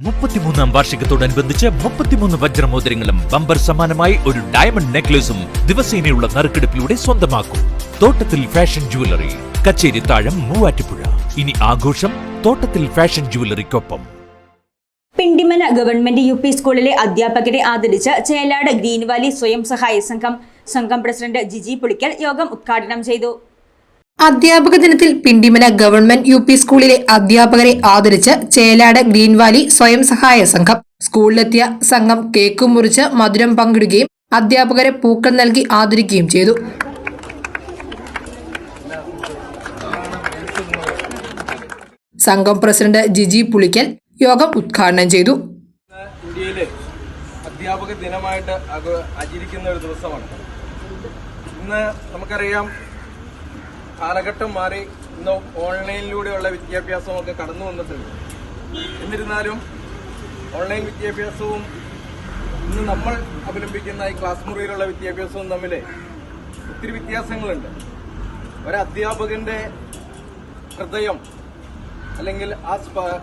മുപ്പത്തിമൂന്നാം വാർഷികത്തോടനുബന്ധിച്ച് മുപ്പത്തിമൂന്ന് വജ്രമോതിരങ്ങളും ബമ്പർ സമാനമായി ഒരു ഡയമണ്ട് നെക്ലേസും ദിവസേനയുള്ള നറുക്കെടുപ്പിലൂടെ സ്വന്തമാക്കും. തോട്ടത്തിൽ ഫാഷൻ ജുവലറി കച്ചേരി താഴം മൂവാറ്റുപുഴ. ഇനി ആഘോഷം തോട്ടത്തിൽ ഫാഷൻ ജുവലറിക്കൊപ്പം പിണ്ടിമന ഗവൺമെന്റ് യു പി സ്കൂളിലെ അധ്യാപകരെ ആദരിച്ച് ചേലാട് ഗ്രീൻവാലി സ്വയം സഹായ സംഘം സംഘം പ്രസിഡന്റ് ജിജി പുളിക്കൽ യോഗം ഉദ്ഘാടനം ചെയ്തു. അധ്യാപക ദിനത്തിൽ പിണ്ടിമന ഗവൺമെന്റ് യു പി സ്കൂളിലെ അധ്യാപകരെ ആദരിച്ച് ചേലാട് ഗ്രീൻ വാലി സ്വയം സഹായ സംഘം. സ്കൂളിലെത്തിയ സംഘം കേക്ക് മുറിച്ച് മധുരം പങ്കിടുകയും അധ്യാപകരെ പൂക്കൾ നൽകി ആദരിക്കുകയും ചെയ്തു. സംഘം പ്രസിഡന്റ് ജിജി പുളിക്കൽ യോഗം ഉദ്ഘാടനം ചെയ്തു. ഇന്ത്യയിലെ അധ്യാപക ദിനമായിട്ട് ആചരിക്കുന്ന ഒരു ദിവസമാണ്. ഇന്ന് നമുക്കറിയാം കാലഘട്ടം മാറി ഇന്ന് ഓൺലൈനിലൂടെയുള്ള വിദ്യാഭ്യാസമൊക്കെ കടന്നു വന്നിട്ടുണ്ട്. എന്നിരുന്നാലും ഓൺലൈൻ വിദ്യാഭ്യാസവും ഇന്ന് നമ്മൾ അവലംബിക്കുന്ന ഈ ക്ലാസ് മുറിയിലുള്ള വിദ്യാഭ്യാസവും തമ്മിൽ ഒത്തിരി വ്യത്യാസങ്ങളുണ്ട്. ഒരധ്യാപകന്റെ ഹൃദയം അല്ലെങ്കിൽ ആ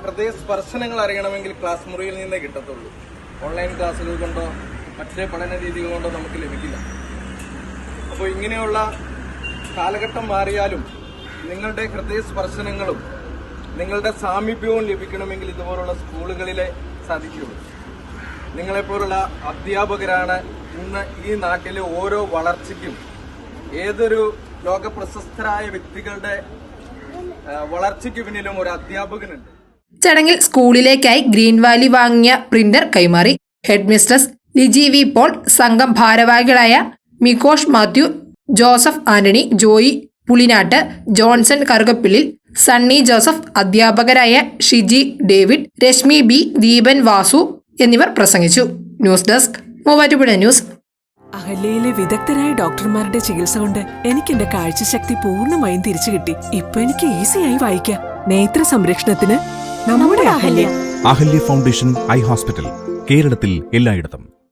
ഹൃദയ സ്പർശനങ്ങൾ അറിയണമെങ്കിൽ ക്ലാസ് മുറിയിൽ നിന്നേ കിട്ടത്തുള്ളൂ. ഓൺലൈൻ ക്ലാസ്സുകൾ കൊണ്ടോ മറ്റേ പഠന രീതികൾ കൊണ്ടോ നമുക്ക് ലഭിക്കില്ല. അപ്പോൾ ഇങ്ങനെയുള്ള കാലഘട്ടം മാറിയാലും നിങ്ങളുടെ ഹൃദയസ്പർശനങ്ങളും നിങ്ങളുടെ സാമീപ്യവും ലഭിക്കണമെങ്കിൽ ഇതുപോലുള്ള സ്കൂളുകളിലെ സാധിക്കുകയുള്ളൂ നിങ്ങളെപ്പോലുള്ള അധ്യാപകരാണ് ഇന്ന് ഈ നാട്ടിലെ ഓരോ വളർച്ചയ്ക്കും ഏതൊരു ലോക പ്രശസ്തരായ വ്യക്തികളുടെ വളർച്ചയ്ക്ക് പിന്നിലും ഒരു അധ്യാപകനുണ്ട്. ചടങ്ങിൽ സ്കൂളിലേക്കായി ഗ്രീൻ വാലി വാങ്ങിയ പ്രിന്റർ കൈമാറി head mistress Liji V Paul സംഘം ഭാരവാഹികളായ Mikosh Mathew Joseph Antony Joy Pulinattu Johnson Karukappillil Sunny Joseph അധ്യാപകരായ ഷിജി ഡേവിഡ് രശ്മി ബി ദീപൻ വാസു എന്നിവർ പ്രസംഗിച്ചു. News desk Muvattupuzha news. അഹല്യയിലെ വിദഗ്ധരായ ഡോക്ടർമാരുടെ ചികിത്സ കൊണ്ട് എനിക്ക് എന്റെ കാഴ്ചശക്തി പൂർണമായും തിരിച്ചു കിട്ടി. ഇപ്പൊ എനിക്ക് ഈസിയായി വായിക്കാം. നേത്ര സംരക്ഷണത്തിന് നമ്മുടെ Ahalya. Ahalya foundation eye hospital കേരളത്തിൽ എല്ലായിടത്തും.